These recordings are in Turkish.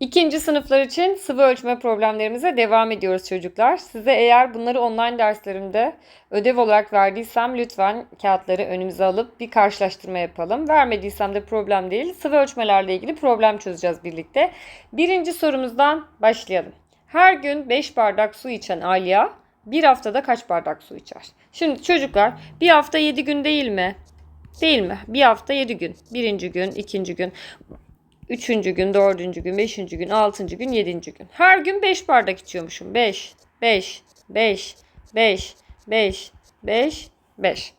İkinci sınıflar için sıvı ölçme problemlerimize devam ediyoruz çocuklar. Size eğer bunları online derslerimde ödev olarak verdiysem lütfen kağıtları önümüze alıp bir karşılaştırma yapalım. Vermediysem de problem değil. Sıvı ölçmelerle ilgili problem çözeceğiz birlikte. Birinci sorumuzdan başlayalım. Her gün 5 bardak su içen Aliya bir haftada kaç bardak su içer? Şimdi çocuklar bir hafta 7 gün değil mi? Değil mi? Bir hafta 7 gün. Birinci gün, ikinci gün. Üçüncü gün, dördüncü gün, beşinci gün, altıncı gün, yedinci gün. Her gün beş bardak içiyormuşum. Beş, beş, beş, beş, beş, beş, beş.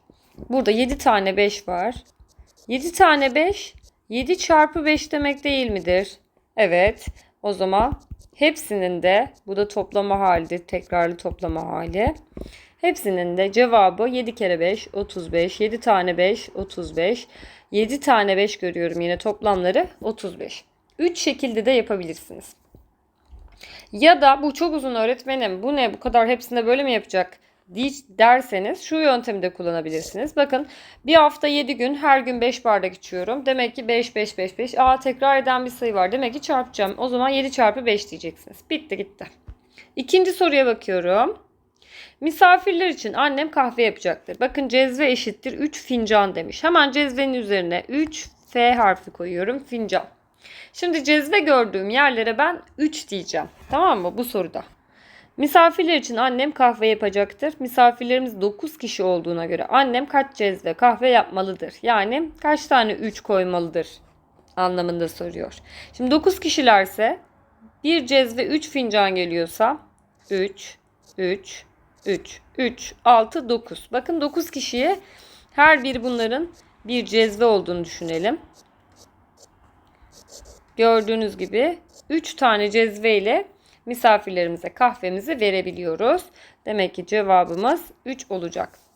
Burada yedi tane beş var. Yedi tane beş, yedi çarpı beş demek değil midir? Evet. O zaman hepsinin de, bu da toplama halidir, tekrarlı toplama hali. Hepsinin de cevabı 7 kere 5 35. 7 tane 5 35. 7 tane 5 görüyorum yine toplamları 35. 3 şekilde de yapabilirsiniz. Ya da bu çok uzun öğretmenim bu ne bu kadar hepsinde böyle mi yapacak derseniz şu yöntemi de kullanabilirsiniz. Bakın bir hafta 7 gün her gün 5 bardak içiyorum. Demek ki 5 5 5 5. Aa tekrar eden bir sayı var. Demek ki çarpacağım. O zaman 7 çarpı 5 diyeceksiniz. Bitti gitti. İkinci soruya bakıyorum. Misafirler için annem kahve yapacaktır. Bakın cezve eşittir 3 fincan demiş. Hemen cezvenin üzerine 3 F harfi koyuyorum. Fincan. Şimdi cezve gördüğüm yerlere ben 3 diyeceğim. Tamam mı bu soruda? Misafirler için annem kahve yapacaktır. Misafirlerimiz 9 kişi olduğuna göre annem kaç cezve kahve yapmalıdır? Yani kaç tane 3 koymalıdır anlamında soruyor. Şimdi 9 kişilerse bir cezve 3 fincan geliyorsa 3, 3, 3, 3, 6, 9. Bakın 9 kişiye her biri bunların bir cezve olduğunu düşünelim. Gördüğünüz gibi 3 tane cezve ile misafirlerimize kahvemizi verebiliyoruz. Demek ki cevabımız 3 olacak.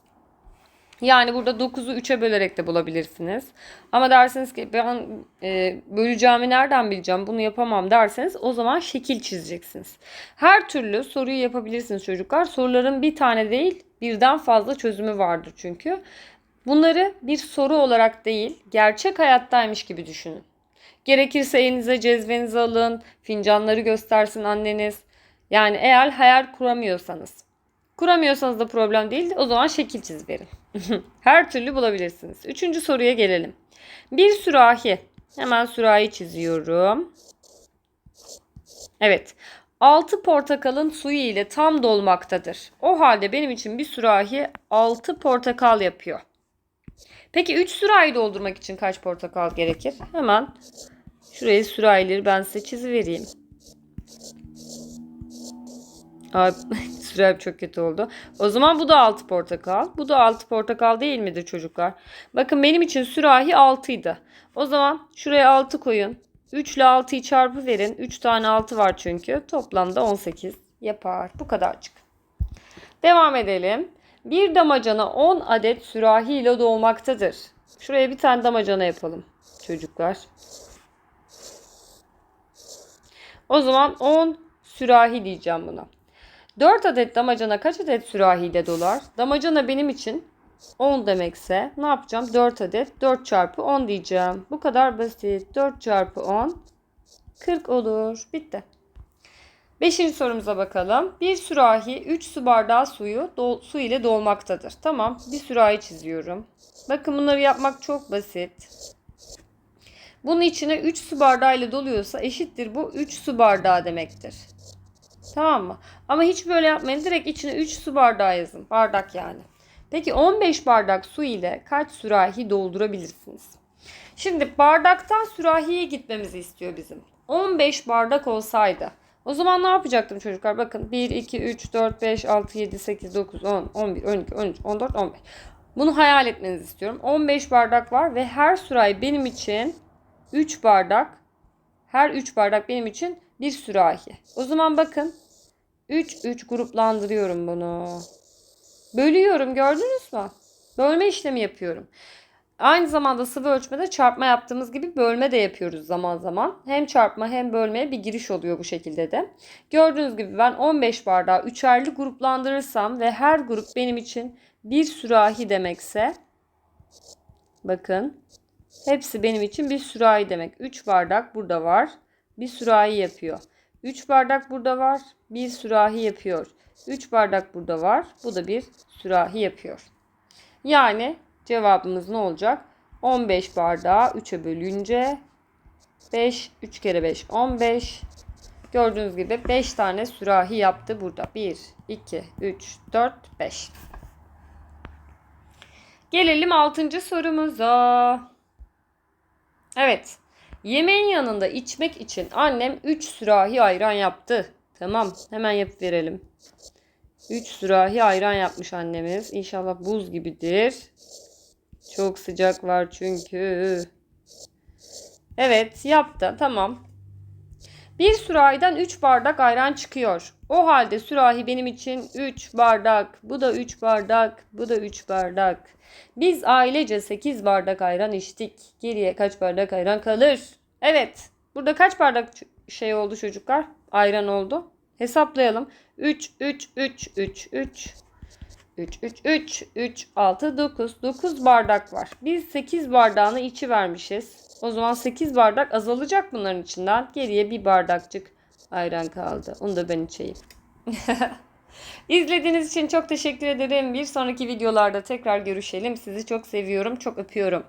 Yani burada 9'u 3'e bölerek de bulabilirsiniz. Ama derseniz ki ben e, böleceğimi nereden bileceğim bunu yapamam derseniz o zaman şekil çizeceksiniz. Her türlü soruyu yapabilirsiniz çocuklar. Soruların bir tane değil birden fazla çözümü vardır çünkü. Bunları bir soru olarak değil gerçek hayattaymış gibi düşünün. Gerekirse elinize cezvenizi alın, fincanları göstersin anneniz. Yani eğer hayal kuramıyorsanız. Kuramıyorsanız da problem değil. O zaman şekil çiz verin. Her türlü bulabilirsiniz. Üçüncü soruya gelelim. Bir sürahi. Hemen sürahi çiziyorum. Evet. 6 portakalın suyu ile tam dolmaktadır. O halde benim için bir sürahi 6 portakal yapıyor. Peki 3 sürahi doldurmak için kaç portakal gerekir? Hemen şuraya sürahileri ben size çizivereyim. Abi sürem çok kötü oldu. O zaman bu da 6 portakal. Bu da 6 portakal değil midir çocuklar? Bakın benim için sürahi 6 idi. O zaman şuraya 6 koyun. 3 ile 6'yı çarpı verin. 3 tane 6 var çünkü. Toplamda 18 yapar. Bu kadarcık. Devam edelim. Bir damacana 10 adet sürahi ile dolmaktadır. Şuraya bir tane damacana yapalım çocuklar. O zaman 10 sürahi diyeceğim buna. 4 adet damacana kaç adet sürahiyle dolar? Damacana benim için 10 demekse ne yapacağım? 4 adet 4 çarpı 10 diyeceğim. Bu kadar basit. 4 çarpı 10 40 olur. Bitti. Beşinci sorumuza bakalım. Bir sürahi 3 su bardağı suyu do- su ile dolmaktadır. Tamam. Bir sürahi çiziyorum. Bakın bunları yapmak çok basit. Bunun içine 3 su bardağı ile doluyorsa eşittir bu 3 su bardağı demektir. Tamam mı? Ama hiç böyle yapmayın. Direkt içine 3 su bardağı yazın. Bardak yani. Peki 15 bardak su ile kaç sürahi doldurabilirsiniz? Şimdi bardaktan sürahiye gitmemizi istiyor bizim. 15 bardak olsaydı. O zaman ne yapacaktım çocuklar? Bakın 1, 2, 3, 4, 5, 6, 7, 8, 9, 10, 11, 12, 13, 14, 15. Bunu hayal etmenizi istiyorum. 15 bardak var ve her sürahi benim için 3 bardak. Her 3 bardak benim için bir sürahi. O zaman bakın 3 3 gruplandırıyorum bunu. Bölüyorum gördünüz mü? Bölme işlemi yapıyorum. Aynı zamanda sıvı ölçmede çarpma yaptığımız gibi bölme de yapıyoruz zaman zaman. Hem çarpma hem bölmeye bir giriş oluyor bu şekilde de. Gördüğünüz gibi ben 15 bardağı üçerli gruplandırırsam ve her grup benim için bir sürahi demekse bakın hepsi benim için bir sürahi demek. 3 bardak burada var. Bir sürahi yapıyor. 3 bardak burada var. Bir sürahi yapıyor. 3 bardak burada var. Bu da bir sürahi yapıyor. Yani cevabımız ne olacak? 15 bardağı 3'e bölünce 5, 3 kere 5, 15. Gördüğünüz gibi 5 tane sürahi yaptı burada. 1, 2, 3, 4, 5. Gelelim 6. sorumuza. Evet. Yemeğin yanında içmek için annem 3 sürahi ayran yaptı. Tamam, hemen yapıp verelim. 3 sürahi ayran yapmış annemiz. İnşallah buz gibidir. Çok sıcak var çünkü. Evet, yaptı. Tamam. Bir sürahiden 3 bardak ayran çıkıyor. O halde sürahi benim için 3 bardak. Bu da 3 bardak. Bu da 3 bardak. Biz ailece 8 bardak ayran içtik. Geriye kaç bardak ayran kalır? Evet. Burada kaç bardak şey oldu çocuklar? Ayran oldu. Hesaplayalım. 3 3 3 3 3 3 3 3 3 6 9 9 bardak var. Biz 8 bardağını içi vermişiz. O zaman 8 bardak azalacak bunların içinden. Geriye bir bardakçık ayran kaldı. Onu da ben içeyim. İzlediğiniz için çok teşekkür ederim. Bir sonraki videolarda tekrar görüşelim. Sizi çok seviyorum. Çok öpüyorum.